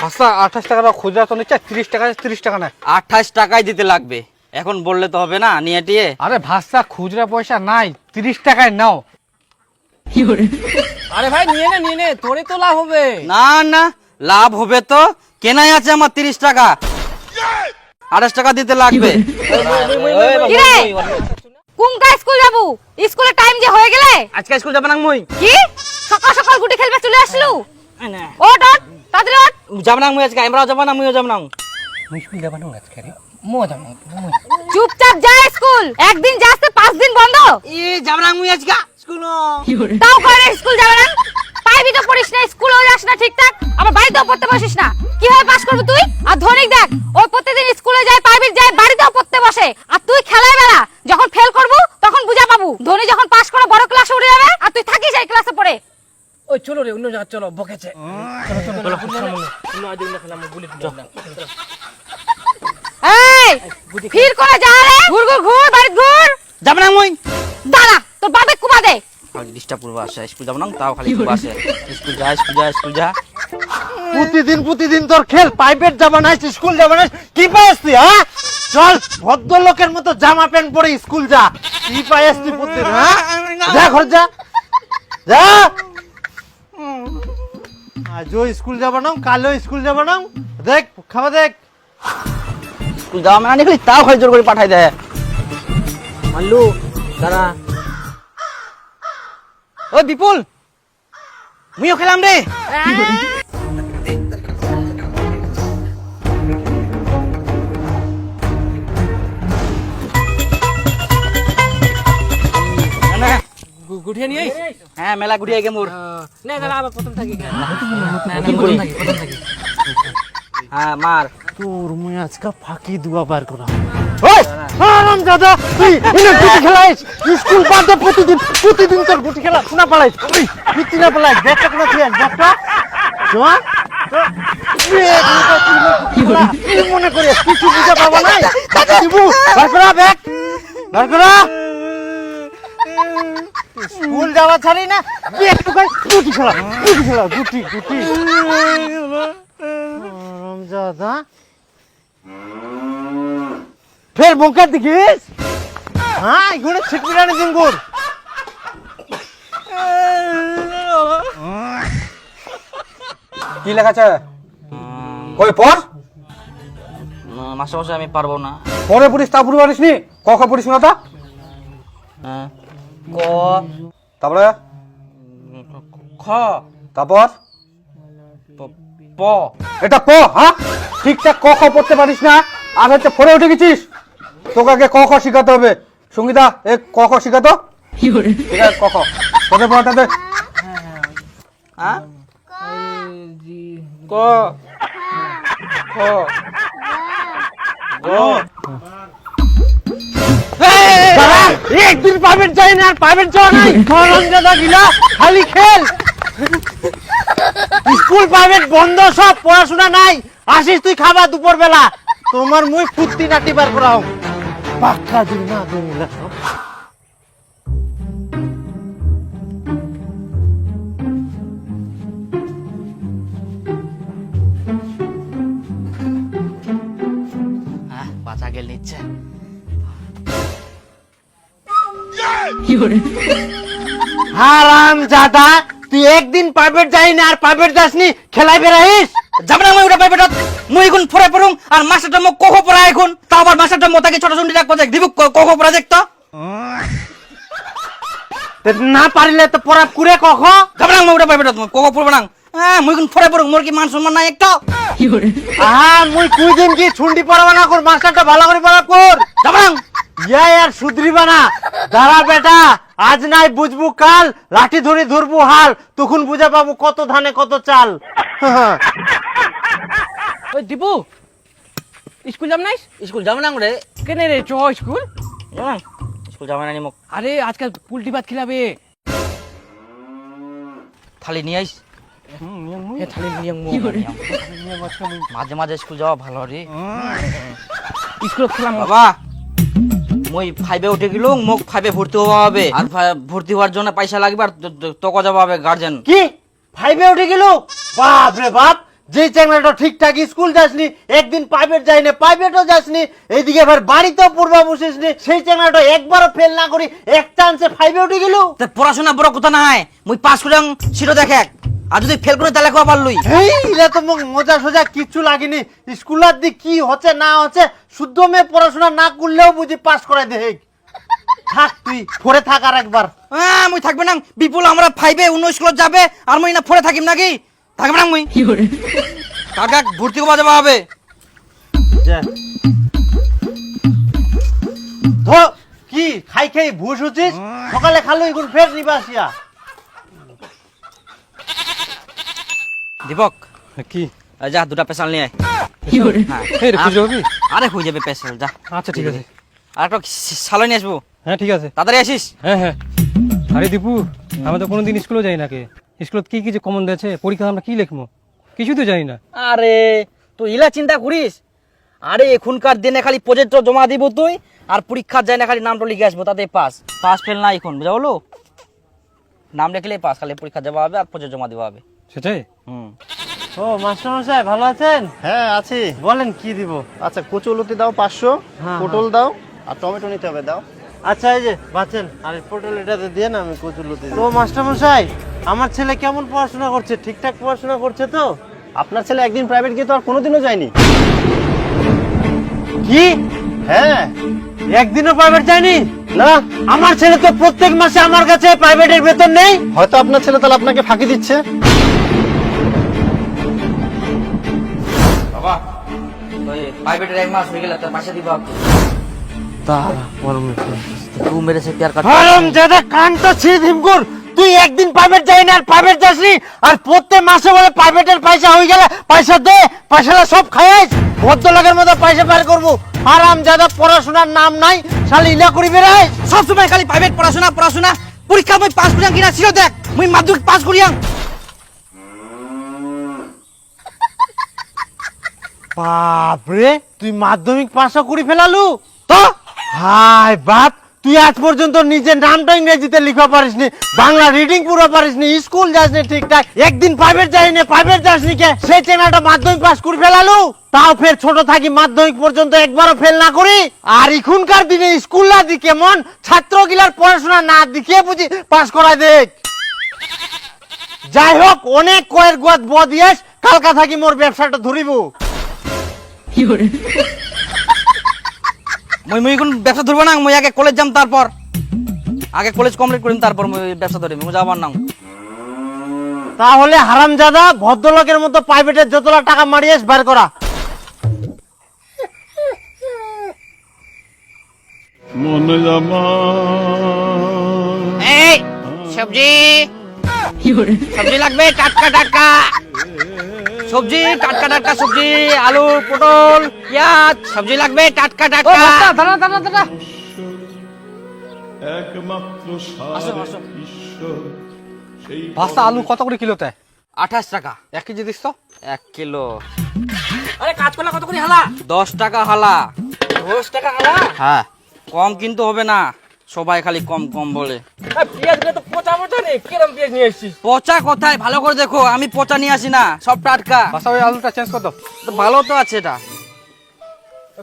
ভাষা আঠাশ টাকা খুচরা তো নিচ্ছে তিরিশ টাকা তিরিশ টাকা নেয়। আঠাশ টাকায় দিতে লাগবে। এখন বললে তো হবে না নিয়ে টিয়ে। আরে ভাষা খুচরা পয়সা নাই তিরিশ টাকায় নাও। আরে ভাই নিয়ে নে নিয়ে নে তোরই তো লাভ হবে। না না লাভ হবে তো। কেনাই আছে আমার তিরিশ টাকা। আঠাশ টাকা দিতে লাগবে। কিরে কুঙ্কা স্কুল যাব? স্কুলের টাইম যে হয়ে গেলে? আজকে স্কুল যাবে না মুই। কি? সকাল সকাল গুটি খেলবে চলে আসলু? ওট ওট তাড়াতাড়ি ওট যাবে না মুই আজকে আমরাও যাব না মুইও যাব না। চুপচাপ যা স্কুল একদিন যাস তো পাঁচ দিন বন্ধ। ই যাবে না মুই আজকে স্কুল তাও করে স্কুল যাবে না? পাইবি তো পড়িস না স্কুলেও যাস না ঠিকঠাক আবার বাড়িতেও পড়তে বসিস না। কীভাবে পাস করবি তুই? আর ধনিক দেখ ও প্রতিদিন স্কুলে যায় প্রাইভেট যায় বাড়িতেও পড়তে বসে। আর তুই খেলায় বেলা যখন ফেল করবু তখন বুঝা পাবু। ধনী যখন পাস করে বড় ক্লাসে উঠে যাবে আর তুই থাকিস এই ক্লাসে পড়ে ওই চলো বকেছে। চলো চলো অন্য আজ অন্য খেলা গুলি এই ফির করে যা রে? ঘুর ঘুর ঘুর বাড়ি ঘুর। যাবে না মুই। দাঁড়া তোর বাপে কুবা দে। খালি ডিস্টার্ব করব আসে স্কুল যাব না তাও খালি খুব আসে। স্কুল যা স্কুল যা স্কুল যা। প্রতিদিন প্রতিদিন তোর খেল প্রাইভেট যাবা না স্কুল যাবা না কি তুই হ্যাঁ? চল ভদ্রলোকের মতো জামা প্যান্ট পরে স্কুল যা। কি পাইস তুই প্রতিদিন হ্যাঁ? যা ঘর যা। যা। আজও স্কুল যাব না? কালও স্কুল যাব না? দেখ খাবা দেখ। স্কুল যাওয়া মানে খালি তাও খালি জোর করে পাঠাই দেয়। মাল্লু দাঁড়া। ও বিপুল মুইও খেলাম রে। গুঠিয়ে নিয়ে হ্যাঁ মেলা ঘুরিয়ে গে মোর। না দাঁড়া আবার প্রথম থাকি না না। প্রথম থাকি। প্রথম থাকি। হ্যাঁ মার। তোর মুই আজকে ফাঁকি দুয়া বার করা আরাম দাদা তুই ইনে গুটি খেলাইস। স্কুল বাদ দে প্রতিদিন প্রতিদিন তোর গুটি খেলা শোনা পালাইস। গুটি না পালাইস। ব্যাগটা কোনা তুই ব্যাগটা? জোয়া মনে করে কিছু বুঝে পাবো নাই? দিবু। বার করা ব্যাগ। বার করা। স্কুল যাওয়া ছাড়ি না কি একটু খাই গুটি খেলা গুটি খেলা গুটি গুটি। রামজাদা। ফের বঙ্কার দেখিস হ্যাঁ এগুলো ছিটপিটানি জিঙ্গুর কি লেখা আছে? কই পর? মাসে মাসে আমি পারব না। পরে পড়িস তা পুরো পারিস নি ক খ পড়িস না তা হ্যাঁ। ক। তারপরে? খ। তারপর? প- প। এটা ক হ্যাঁ? ঠিকঠাক ক খ পড়তে পারিস না। আর হচ্ছে ফোরে উঠে গেছিস? তোকে আগে ক খ শিখাতে হবে। সঙ্গীতা এ ক খ শিখাতো ঠিক আছে ক খ। তোকে পড়াটা দে হ্যাঁ ক। খ গ। একদিন প্রাইভেট যাই না, আর প্রাইভেট যাওয়া নাই। দাদা গিলা খালি খেল। স্কুল প্রাইভেট বন্ধ সব, পড়াশোনা নাই। আসিস তুই খাবা দুপুর বেলা তোমার মুই ফুর্তি নাটি বার করা হোক পাক্কা দিন না দিন হারাম জাদা তুই একদিন প্রাইভেট যাই না আর প্রাইভেট যাসনি খেলাই বেড়াইস? যাবে না মই ওটা প্রাইভেটত মই এখন ফরে পড়ুম আর মাস্টারটা মোক কখ পড়া এখন? তা আবার মাস্টারটা মোতাকে ছোট চুন্ডি রাখব দেখ দিব কখ পড়া দেখ তো। না পারিলে তো পড়া কুড়ে কখ যাবে না মই ওটা প্রাইভেটত কখ পড়ব না? হ্যাঁ মই এখন ফরে পড়ুম মোর কি মান সম্মান নাই একটা? আহা মুই কুই দিন কি ছুন্ডি পড়াবা না কর মাস্টারটা ভালো করে পড়া কর। যাবে না ইয়া আর সুধরিবা না। দাঁড়া বেটা আজ নাই বুঝবু কাল লাঠি ধরে ধরবু হাল তখন বুঝে পাবো কত ধানে কত চাল। ওই দীপু স্কুল যাম নাই স্কুল যাবে না রে। কেনে রে চ স্কুল? স্কুল যাবে না মোক। আরে আজকাল পুলটি ভাত খেলাবে। থালি নিয়ে আইস। থালি নিয়ে মাঝে মাঝে স্কুল যাওয়া ভালো রে। স্কুল খেলাম বাবা। মই ফাইভে উঠে গেল মোক ফাইভে ভর্তি হওয়া হবে। আর ভর্তি হওয়ার জন্য পয়সা লাগবে আর তোকে যাওয়া হবে গার্জেন কি? ফাইভে উঠে গেল বাপ রে বাপ যেই চ্যাংড়াটা ঠিকঠাক স্কুল যাসনি একদিন প্রাইভেট যায়নি প্রাইভেটও যাসনি এইদিকে এবার বাড়িতেও পূর্বা বসিসনি সেই চ্যাংড়াটা একবারও ফেল না করি এক চান্সে ফাইভে উঠে গেল পড়াশোনা বড় কথা না হয় মুই পাস করে ছিল দেখে আর যদি ফেল করে তাহলে কোয়া পারলুই? এই ইলা তো মোক মজা সোজা কিচ্ছু লাগেনি। স্কুলের দিক কি হচ্ছে না হচ্ছে শুদ্ধ মেয়ে পড়াশোনা না করলেও বুঝি পাস করে দে থাক তুই পড়ে থাক আর একবার। হ্যাঁ মুই থাকবে না। বিপুল আমরা ফাইভে অন্য স্কুলত যাবে আর মুই না ফোরে থাকিম নাকি? থাকবে না মুই? কাকা ভর্তি করবা যাবা হবে? যা। কি খাই খাই ভুস হচ্ছিস সকালে খালো এখন ফের নিবাসিয়া দীপক কি? যা দুটা পেশাল নিয়ে আয়। হ্যাঁ। আরে হয়ে যাবে পেশাল যা। আচ্ছা ঠিক আছে। আর একটা সালো নিয়ে আসব। হ্যাঁ ঠিক আছে। তাড়াতাড়ি আসিস? হ্যাঁ হ্যাঁ। আরে দীপু আমরা তো কোনোদিন স্কুলে যাই না কে। স্কুলত কি কি যে কমন দিয়েছে পরীক্ষা আমরা কি লিখব? কিছু তো জানি না। আরে তুই ইলা চিন্তা করিস? আরে এখনকার দিনে খালি প্রজেক্ট জমা দিব তুই আর পরীক্ষার যায় না খালি নামটা লিখে আসব তাতে পাস পাস ফেল না এখন বুঝা হলো? নাম লিখলেই পাস খালি পরীক্ষা দেওয়া হবে আর প্রজেক্ট জমা দেওয়া হবে। সেটাই? হুম। ও মাস্টার মশাই ভালো আছেন? হ্যাঁ আছি। বলেন কি দিব? আচ্ছা কচুলতি দাও পাঁচশো হ্যাঁ, পটল দাও আর টমেটো নিতে হবে দাও। আচ্ছা এই যে বাঁচেন। আর পটল এটাতে দিয়ে না আমি কচুলতি তো মাস্টার মশাই আমার ছেলে কেমন পড়াশোনা করছে? ঠিকঠাক পড়াশোনা করছে তো? আপনার ছেলে একদিন প্রাইভেট গিয়ে তো আর কোনোদিনও যায়নি। কি? হ্যাঁ। একদিনও প্রাইভেট যায়নি? না? আমার ছেলে তো প্রত্যেক মাসে আমার কাছে প্রাইভেটের বেতন নেই হয়তো আপনার ছেলে তাহলে আপনাকে ফাঁকি দিচ্ছে। বাবা প্রাইভেটের এক মাস হয়ে গেলে তোর পাশে দিব তু মেরে সে প্যার কাট হারাম দাদা কানটা ছিঁড়ে দিমগুর তুই একদিন প্রাইভেট যাই না আর প্রাইভেট যাসনি আর প্রত্যেক মাসে বলে প্রাইভেটের পয়সা হয়ে গেলে পয়সা দে পয়সাটা সব খাইস ভদ্রলোকের মতো পয়সা বের করব। হারাম যাদা পড়াশোনার নাম নাই, শালি ইলা করি বেড়াই সবসময় খালি প্রাইভেট পড়াশোনা পড়াশোনা। পরীক্ষা মই পাস করিয়াং কিনা, ছিল দেখ, মই মাধ্যমিক পাস করিয়াং বাপরে, তুই মাধ্যমিক পাশও করি ফেলালু? তো? হাই বাপ। তুই আজ পর্যন্ত নিজের নামটা ইংরেজিতে লিখা পারিসনি, বাংলা রিডিং পুরো পারিসনি স্কুল যাসনি ঠিকঠাক, একদিন প্রাইভেট যাইনি প্রাইভেট যাসনি কে? সেই চেনাটা মাধ্যমিক পাস করে ফেলালু। তাও ফের ছোট থাকি মাধ্যমিক পর্যন্ত একবারও ফেল না করি। আর এখনকার দিনে স্কুল না দি কেমন? ছাত্র গিলার পড়াশোনা না দিকে বুঝি পাস করায় দেখ। যাই হোক, অনেক কয়ের গোয়াত ব দিয়েস কালকা থাকি মোর ব্যবসাটা ধরিব। মুই মুই এখন ব্যবসা ধরবো না মুই আগে কলেজ যাম তারপর। আগে কলেজ কমপ্লিট করিম তারপর মুই ব্যবসা ধরিম মুই যাবার না তাহলে হারামজাদা ভদ্রলোকের মতো প্রাইভেটের যতলা টাকা মারিয়েস বার করা। মনে জামা। এই সবজি। সবজি লাগবে টাটকা টাটকা। সবজি টাটকা টাটকা সবজি আলু পটল পেঁয়াজ সবজি লাগবে টাটকা টাটকা। দাঁড়া একমাত্র ভাস্তা আলু কত করে কিলো তাই আঠাশ টাকা। এক কেজি দিস তো। এক কিলো। আরে কাঁচকলা কত করে হালা? দশ টাকা হালা। দশ টাকা হালা? হ্যাঁ। কম কিন্তু হবে না। সবাই খালি কম কম বলে। পেঁয়াজগুলো তো পচা পচা নেই কিরম পেঁয়াজ নিয়ে এসছিস? পচা কোথায়? ভালো করে দেখো আমি পচা নিয়ে আসি না সব টাটকা। ভাস্তা ওই আলুটা চেঞ্জ কর দাও। তো ভালো তো আছে এটা।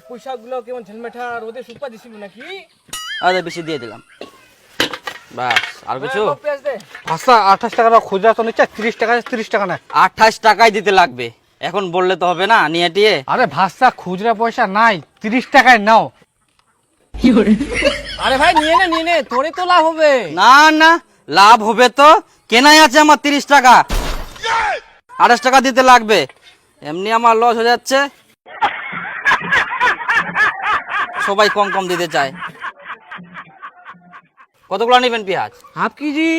পয়সা গুলো কেমন ঝেলমেঠা রোদে শুকা দিছিল নাকি? আরে বেশি দিয়ে দিলাম। বাস আর কিছু? পেঁয়াজ আঠাশ টাকা খুচরা তো নিচ্ছে তিরিশ টাকা তিরিশ টাকা না আঠাশ টাকায় দিতে লাগবে। এখন বললে তো হবে না নিয়ে টিয়ে। আরে ভাস্তা খুচরা পয়সা নাই তিরিশ টাকায় নাও। আরে ভাই নিয়ে নে নিয়ে নে তোরই তো লাভ হবে। না না লাভ হবে তো? কেনাই আছে আমার তিরিশ টাকা। আঠাশ টাকা দিতে লাগবে। এমনি আমার লস হয়ে যাচ্ছে। সবাই কম কম দিতে চায়। কতগুলো নেবেন পেঁয়াজ? Half kg?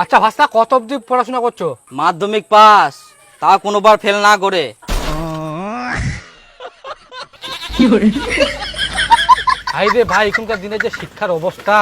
আচ্ছা ভাস্তা কত অব্দি পড়াশোনা করছ? মাধ্যমিক পাস। তা কোনোবার ফেল না করে। ভাই রে ভাই এখনকার দিনে যে শিক্ষার অবস্থা।